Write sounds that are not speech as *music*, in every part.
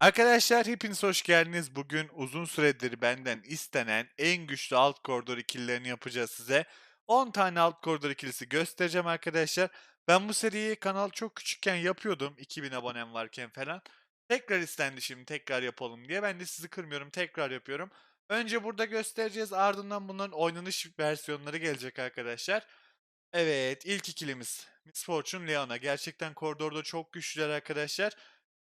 Arkadaşlar hepiniz hoş geldiniz. Bugün uzun süredir benden istenen en güçlü alt koridor ikililerini yapacağız size. 10 tane alt koridor ikilisi göstereceğim arkadaşlar. Ben bu seriyi kanal çok küçükken yapıyordum. 2000 abonem varken falan. Tekrar istendi şimdi tekrar yapalım diye. Ben de sizi kırmıyorum tekrar yapıyorum. Önce burada göstereceğiz ardından bunların oynanış versiyonları gelecek arkadaşlar. Evet ilk ikilimiz Miss Fortune Leona. Gerçekten koridorda çok güçlüler arkadaşlar.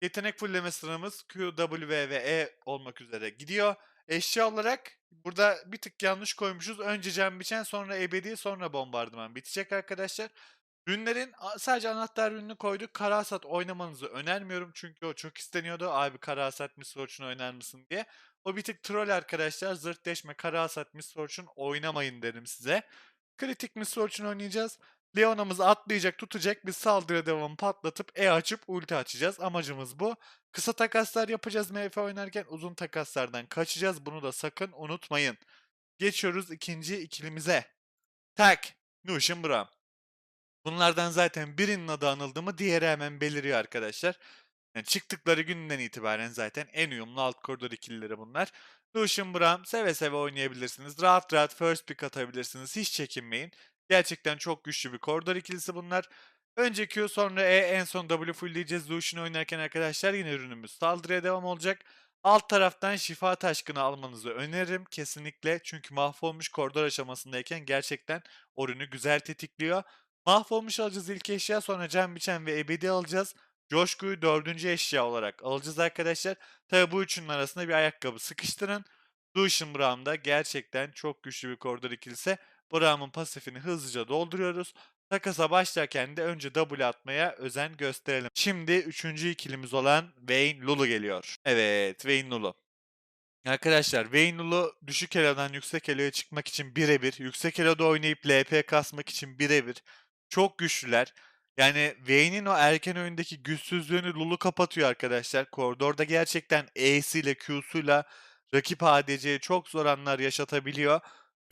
Yetenek fulleme sıramız Q, W ve E olmak üzere gidiyor. Eşya olarak burada bir tık yanlış koymuşuz. Önce cam biçen sonra ebedi sonra bombardıman bitecek arkadaşlar. Ürünlerin sadece anahtar ürününü koyduk. Karasat oynamanızı önermiyorum çünkü o çok isteniyordu. Abi Karasat Miss Fortune oynar mısın diye. O bir tık troll arkadaşlar. Zırt deşme Karasat Miss Fortune oynamayın derim size. Kritik Miss Fortune oynayacağız. Leona'mız atlayacak, tutacak. Biz saldırı devamı patlatıp E açıp ulti açacağız. Amacımız bu. Kısa takaslar yapacağız MF oynarken. Uzun takaslardan kaçacağız. Bunu da sakın unutmayın. Geçiyoruz ikinci ikilimize. Tak. Nuşin Bram. Bunlardan zaten birinin adı anıldı mı diğeri hemen beliriyor arkadaşlar. Yani çıktıkları günden itibaren zaten en uyumlu alt koridor ikilileri bunlar. Lucian Bram seve seve oynayabilirsiniz. Rahat rahat first pick atabilirsiniz. Hiç çekinmeyin. Gerçekten çok güçlü bir koridor ikilisi bunlar. Önce Q sonra E en son W fullleyeceğiz. Lucian oynarken arkadaşlar yine ürünümüz saldırıya devam olacak. Alt taraftan şifa taşkını almanızı öneririm kesinlikle. Çünkü mahvolmuş koridor aşamasındayken gerçekten o ürünü güzel tetikliyor. Mahvolmuş alacağız ilk eşya sonra can biçen ve ebedi alacağız. Coşkuyu dördüncü eşya olarak alacağız arkadaşlar. Tabi bu üçünün arasında bir ayakkabı sıkıştırın. Lucian Braum da gerçekten çok güçlü bir koridor ikilisi. Braum'un pasifini hızlıca dolduruyoruz. Takasa başlarken de önce W atmaya özen gösterelim. Şimdi üçüncü ikilimiz olan Vayne Lulu geliyor. Evet Vayne Lulu. Arkadaşlar Vayne Lulu düşük elodan yüksek eloya çıkmak için birebir. Yüksek eloda oynayıp LP kasmak için birebir. Çok güçlüler. Yani Vayne'in o erken oyundaki güçsüzlüğünü Lulu kapatıyor arkadaşlar. Koridorda gerçekten E'siyle Q'suyla rakip ADC'ye çok zor anlar yaşatabiliyor.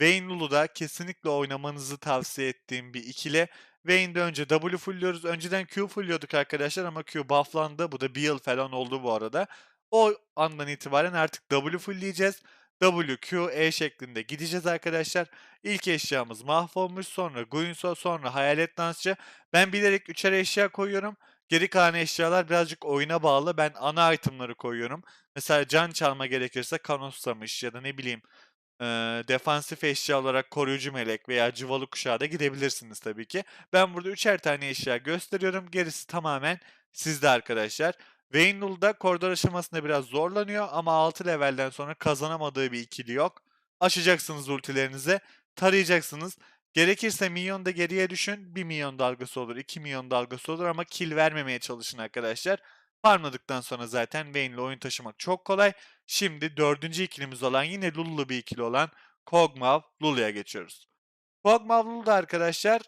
Vayne Lulu da kesinlikle oynamanızı tavsiye ettiğim bir ikili. Vayne'de önce W fullliyoruz. Önceden Q fulliyorduk arkadaşlar ama Q bufflandı. Bu da bir yıl falan oldu bu arada. O andan itibaren artık W fullleyeceğiz. W, Q, E şeklinde gideceğiz arkadaşlar. İlk eşyamız mahvolmuş. Sonra Guinsoo, sonra Hayalet Dansçı. Ben bilerek üçer eşya koyuyorum. Geri kalan eşyalar birazcık oyuna bağlı. Ben ana itemları koyuyorum. Mesela can çalma gerekirse Kanoslamış ya da ne bileyim eee, defansif eşya olarak koruyucu melek veya cıvalı kuşağı da gidebilirsiniz tabii ki. Ben burada üçer tane eşya gösteriyorum. Gerisi tamamen sizde arkadaşlar. Vayne Lul koridor aşamasında biraz zorlanıyor ama 6 levelden sonra kazanamadığı bir ikili yok. Açacaksınız ultilerinizi, tarayacaksınız. Gerekirse minyon da geriye düşün. 1 milyon dalgası olur, 2 milyon dalgası olur ama kill vermemeye çalışın arkadaşlar. Farmladıktan sonra zaten Vayne ile oyun taşımak çok kolay. Şimdi dördüncü ikilimiz olan yine Lulu'lu bir ikili olan Kog'Maw Lulu'ya geçiyoruz. Kog'Maw Lulu da arkadaşlar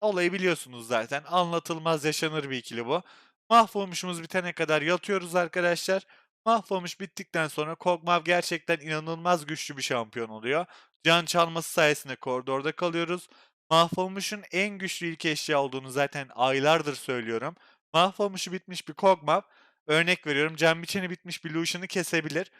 olayı biliyorsunuz zaten. Anlatılmaz yaşanır bir ikili bu. Mahvolmuşumuz bitene kadar yatıyoruz arkadaşlar. Mahvolmuş bittikten sonra Kog'Maw gerçekten inanılmaz güçlü bir şampiyon oluyor. Can çalması sayesinde koridorda kalıyoruz. Mahvolmuş'un en güçlü ilk eşya olduğunu zaten aylardır söylüyorum. Mahvolmuşu bitmiş bir Kog'Maw, örnek veriyorum can biçeni bitmiş bir Lucian'ı kesebilir.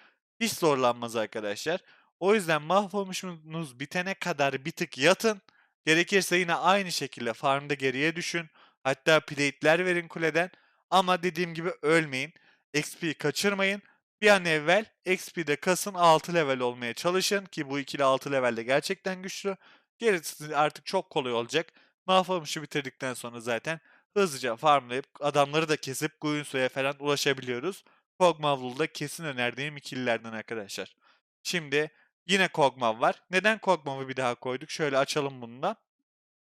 Hiç zorlanmaz arkadaşlar. O yüzden mahvolmuşunuz bitene kadar bir tık yatın. Gerekirse yine aynı şekilde farmda geriye düşün. Hatta plate'ler verin kuleden. Ama dediğim gibi ölmeyin. XP kaçırmayın. Bir an evvel XP'de kasın 6 level olmaya çalışın ki bu ikili 6 levelde gerçekten güçlü. Gerisi artık çok kolay olacak. Mahvolmuşu bitirdikten sonra zaten hızlıca farmlayıp adamları da kesip Guinsoo'ya falan ulaşabiliyoruz. Kog'Maw'lu da kesin önerdiğim ikililerden arkadaşlar. Şimdi yine Kog'Maw var. Neden Kog'Maw'ı bir daha koyduk? Şöyle açalım bunu da.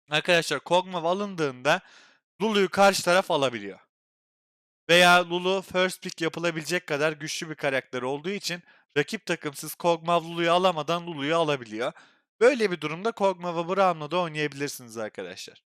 Arkadaşlar Kog'Maw alındığında Lulu'yu karşı taraf alabiliyor. Veya Lulu first pick yapılabilecek kadar güçlü bir karakter olduğu için rakip takım siz Kog'Maw Lulu'yu alamadan Lulu'yu alabiliyor. Böyle bir durumda Kog'Maw'ı Braum'la da oynayabilirsiniz arkadaşlar.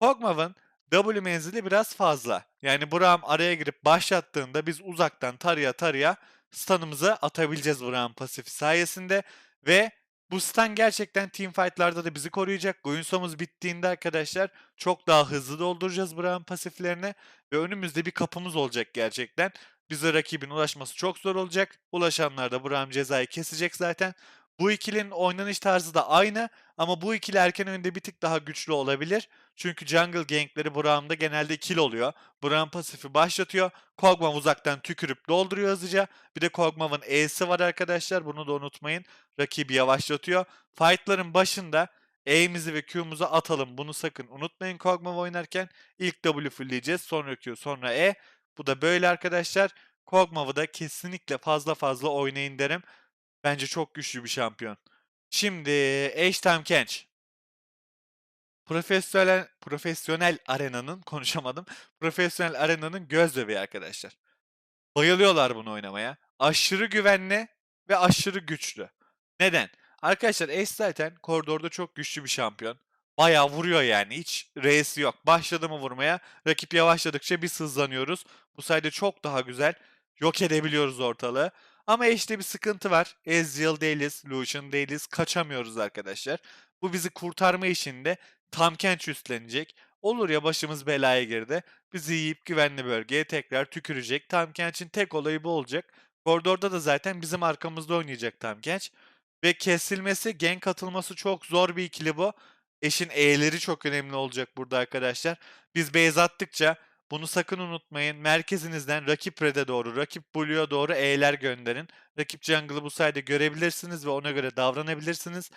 Kog'Maw'ın W menzili biraz fazla. Yani Braum araya girip başlattığında biz uzaktan tarıya tarıya stun'ımızı atabileceğiz Braum pasifi sayesinde ve bu stun gerçekten teamfight'larda da bizi koruyacak. Guinsoo'muz bittiğinde arkadaşlar çok daha hızlı dolduracağız Braum pasiflerini ve önümüzde bir kapımız olacak gerçekten. bize rakibin ulaşması çok zor olacak. Ulaşanlar da Braum cezayı kesecek zaten. Bu ikilinin oynanış tarzı da aynı ama bu ikili erken oyunda bir tık daha güçlü olabilir. Çünkü jungle gankleri Braum'da genelde kill oluyor. Braum pasifi başlatıyor. Kog'Maw uzaktan tükürüp dolduruyor hızlıca. Bir de Kog'Maw'ın E'si var arkadaşlar. Bunu da unutmayın. Rakibi yavaşlatıyor. Fight'ların başında E'mizi ve Q'muzu atalım. Bunu sakın unutmayın Kog'Maw oynarken. İlk W fullleyeceğiz. Sonra Q, sonra E. Bu da böyle arkadaşlar. Kog'Maw'ı da kesinlikle fazla fazla oynayın derim. Bence çok güçlü bir şampiyon. Şimdi H-Time Kench. Profesyonel, profesyonel arenanın, *laughs* konuşamadım. Profesyonel arenanın göz bebeği arkadaşlar. Bayılıyorlar bunu oynamaya. Aşırı güvenli ve aşırı güçlü. Neden? Arkadaşlar Ace zaten koridorda çok güçlü bir şampiyon. Bayağı vuruyor yani. Hiç R'si yok. Başladı mı vurmaya? Rakip yavaşladıkça biz hızlanıyoruz. Bu sayede çok daha güzel. Yok edebiliyoruz ortalığı. Ama işte bir sıkıntı var. Ezreal değiliz, Lucian değiliz. Kaçamıyoruz arkadaşlar. Bu bizi kurtarma işinde Tam Kench üstlenecek. Olur ya başımız belaya girdi. Bizi yiyip güvenli bölgeye tekrar tükürecek. Tam Kench'in tek olayı bu olacak. Koridorda da zaten bizim arkamızda oynayacak Tam Kench. Ve kesilmesi, gank atılması çok zor bir ikili bu. Eşin E'leri çok önemli olacak burada arkadaşlar. Biz base attıkça bunu sakın unutmayın. Merkezinizden rakip red'e doğru, rakip blue'ya doğru E'ler gönderin. Rakip jungle'ı bu sayede görebilirsiniz ve ona göre davranabilirsiniz.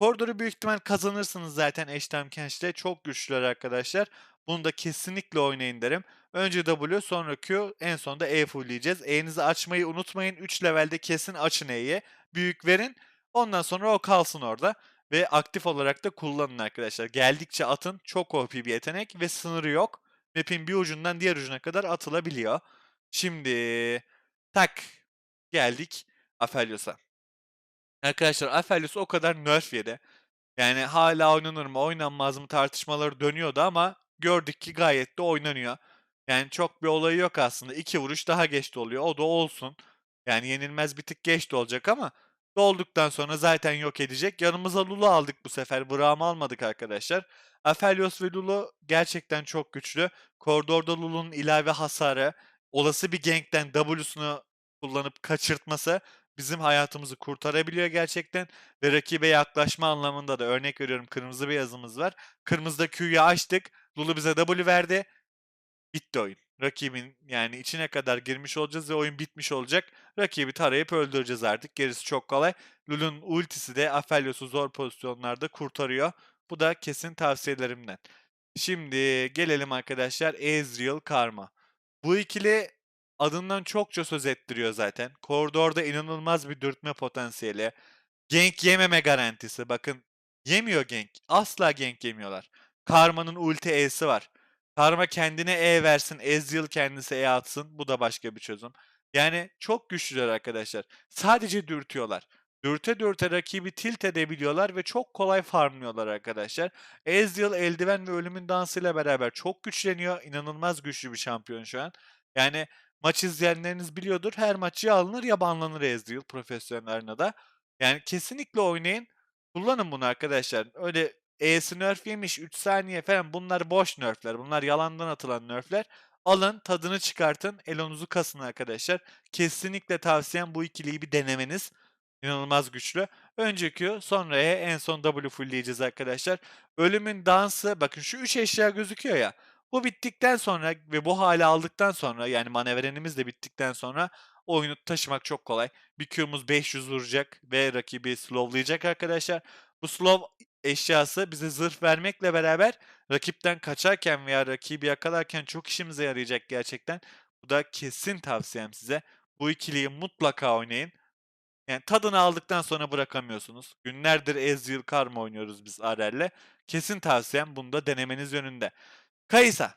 Koridoru büyük ihtimal kazanırsınız zaten Eştem Kench'te. Çok güçlüler arkadaşlar. Bunu da kesinlikle oynayın derim. Önce W sonra Q en sonunda E fullleyeceğiz. E'nizi açmayı unutmayın. 3 levelde kesin açın E'yi. Büyük verin. Ondan sonra o kalsın orada. Ve aktif olarak da kullanın arkadaşlar. Geldikçe atın. Çok OP bir yetenek ve sınırı yok. Map'in bir ucundan diğer ucuna kadar atılabiliyor. Şimdi tak geldik Aphelios'a. Arkadaşlar Aphelios o kadar nerf yedi. Yani hala oynanır mı oynanmaz mı tartışmaları dönüyordu ama gördük ki gayet de oynanıyor. Yani çok bir olayı yok aslında. İki vuruş daha geç oluyor. O da olsun. Yani yenilmez bir tık geç de olacak ama dolduktan sonra zaten yok edecek. Yanımıza Lulu aldık bu sefer. Braum almadık arkadaşlar. Aphelios ve Lulu gerçekten çok güçlü. Koridorda Lulu'nun ilave hasarı, olası bir gankten W'sunu kullanıp kaçırtması bizim hayatımızı kurtarabiliyor gerçekten. Ve rakibe yaklaşma anlamında da örnek veriyorum kırmızı bir yazımız var. Kırmızıda Q'yu açtık. Lulu bize W verdi. Bitti oyun. Rakibin yani içine kadar girmiş olacağız ve oyun bitmiş olacak. Rakibi tarayıp öldüreceğiz artık. Gerisi çok kolay. Lulu'nun ultisi de Aphelios'u zor pozisyonlarda kurtarıyor. Bu da kesin tavsiyelerimden. Şimdi gelelim arkadaşlar Ezreal Karma. Bu ikili adından çokça söz ettiriyor zaten. Koridorda inanılmaz bir dürtme potansiyeli. Gank yememe garantisi. Bakın yemiyor gank. Asla gank yemiyorlar. Karma'nın ulti E'si var. Karma kendine E versin, Ezreal kendisi E atsın. Bu da başka bir çözüm. Yani çok güçlüler arkadaşlar. Sadece dürtüyorlar. Dürte dürte rakibi tilt edebiliyorlar ve çok kolay farmlıyorlar arkadaşlar. Ezreal eldiven ve ölümün dansıyla beraber çok güçleniyor. İnanılmaz güçlü bir şampiyon şu an. Yani maç izleyenleriniz biliyordur. Her maç ya alınır ya banlanır Ezreal profesyonel arenada. Yani kesinlikle oynayın. Kullanın bunu arkadaşlar. Öyle E'si nerf yemiş 3 saniye falan bunlar boş nerfler. Bunlar yalandan atılan nerfler. Alın tadını çıkartın. Elonuzu kasın arkadaşlar. Kesinlikle tavsiyem bu ikiliyi bir denemeniz. İnanılmaz güçlü. Önce Q, sonra E, en son W fullleyeceğiz arkadaşlar. Ölümün dansı, bakın şu 3 eşya gözüküyor ya. Bu bittikten sonra ve bu hale aldıktan sonra yani manevrenimiz de bittikten sonra oyunu taşımak çok kolay. Bir Q'muz 500 vuracak ve rakibi slowlayacak arkadaşlar. Bu slow eşyası bize zırh vermekle beraber rakipten kaçarken veya rakibi yakalarken çok işimize yarayacak gerçekten. Bu da kesin tavsiyem size. Bu ikiliyi mutlaka oynayın. Yani tadını aldıktan sonra bırakamıyorsunuz. Günlerdir Ezreal Karma oynuyoruz biz Arel'le. Kesin tavsiyem bunu da denemeniz yönünde. Kayısa.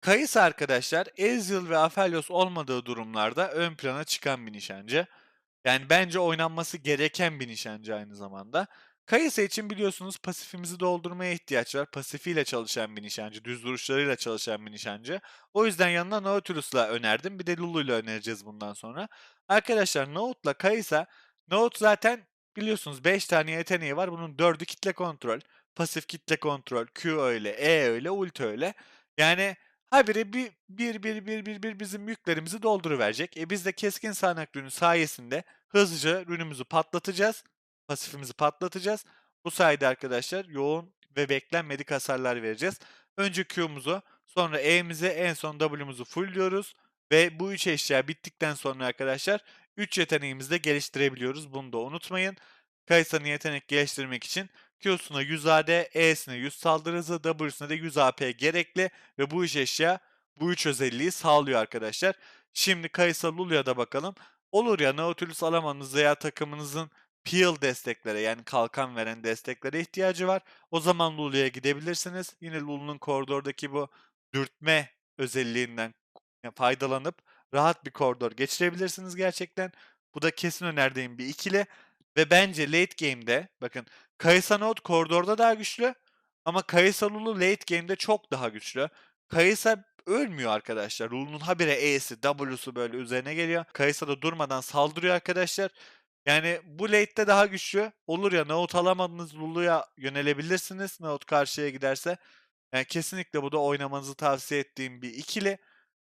Kayısa arkadaşlar Ezreal ve Aphelios olmadığı durumlarda ön plana çıkan bir nişancı. Yani bence oynanması gereken bir nişancı aynı zamanda. Kayısa için biliyorsunuz pasifimizi doldurmaya ihtiyaç var. Pasifiyle çalışan bir nişancı, düz duruşlarıyla çalışan bir nişancı. O yüzden yanına Nautilus'la önerdim. Bir de Lulu'yla önereceğiz bundan sonra. Arkadaşlar Naut'la Kayısa, Naut zaten biliyorsunuz 5 tane yeteneği var. Bunun 4'ü kitle kontrol, pasif kitle kontrol, Q öyle, E öyle, ulti öyle. Yani habire bir bir bir bir bir bir bizim yüklerimizi dolduruverecek. E biz de keskin sağanak rünü sayesinde hızlıca rünümüzü patlatacağız. Pasifimizi patlatacağız. Bu sayede arkadaşlar yoğun ve beklenmedik hasarlar vereceğiz. Önce Q'muzu, sonra E'mizi, en son W'muzu fullliyoruz. Ve bu 3 eşya bittikten sonra arkadaşlar 3 yeteneğimizi de geliştirebiliyoruz. Bunu da unutmayın. Kayısa'nın yetenek geliştirmek için Q'suna 100 AD, E'sine 100 saldırı hızı, W'suna da 100 AP gerekli ve bu üç eşya bu üç özelliği sağlıyor arkadaşlar. Şimdi Kayısa Lulu'ya da bakalım. Olur ya Nautilus alamanız veya takımınızın peel desteklere yani kalkan veren desteklere ihtiyacı var. O zaman Lulu'ya gidebilirsiniz. Yine Lulu'nun koridordaki bu dürtme özelliğinden faydalanıp rahat bir koridor geçirebilirsiniz gerçekten. Bu da kesin önerdiğim bir ikili. Ve bence late game'de bakın Kayısa Note koridorda daha güçlü ama Kayısa Lulu late game'de çok daha güçlü. Kayısa ölmüyor arkadaşlar. Lulu'nun habire E'si, W'su böyle üzerine geliyor. Kayısa da durmadan saldırıyor arkadaşlar. Yani bu late'de daha güçlü. Olur ya Note alamadınız Lulu'ya yönelebilirsiniz. Note karşıya giderse. Yani kesinlikle bu da oynamanızı tavsiye ettiğim bir ikili.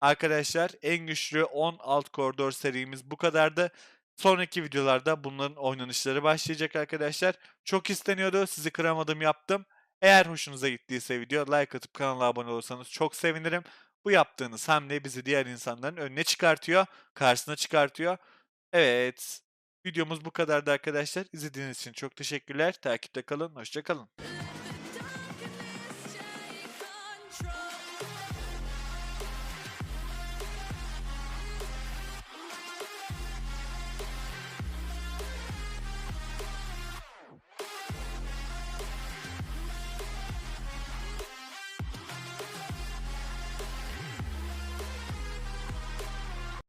Arkadaşlar en güçlü 10 alt koridor serimiz bu kadardı. Sonraki videolarda bunların oynanışları başlayacak arkadaşlar. Çok isteniyordu. Sizi kıramadım yaptım. Eğer hoşunuza gittiyse video like atıp kanala abone olursanız çok sevinirim. Bu yaptığınız hamle bizi diğer insanların önüne çıkartıyor. Karşısına çıkartıyor. Evet. Videomuz bu kadardı arkadaşlar. İzlediğiniz için çok teşekkürler. Takipte kalın. Hoşça kalın.